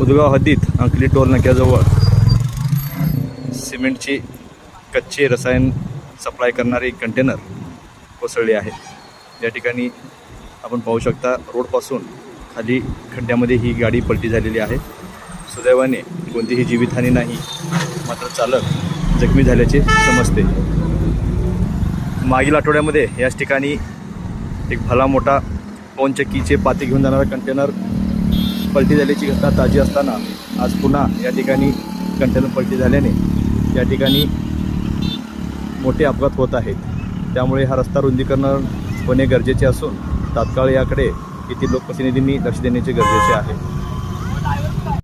उदगाव हद्दीत अंकली टोल नाक्याजवळ सिमेंटची कच्चे रसायन सप्लाय करणारे कंटेनर कोसळले आहेत. या ठिकाणी आपण पाहू शकता रोडपासून खाली खड्ड्यामध्ये ही गाडी पलटी झालेली आहे. सुदैवाने कोणतीही जीवितहानी नाही मात्र चालक जखमी झाल्याचे समजते. मागील आठवड्यामध्ये याच ठिकाणी एक भला मोठा पवनचक्कीचे पाते घेऊन जाणारा कंटेनर पलटी झाल्याची घटना ताजी असताना आज पुन्हा या ठिकाणी कंटेनर पलटी झाल्याने या ठिकाणी मोठे अपघात होत आहेत. त्यामुळे हा रस्ता रुंदीकरण होणे गरजेचे असून तात्काळ याकडे येथील लोकप्रतिनिधींनी लक्ष देण्याचे गरजेचे आहे.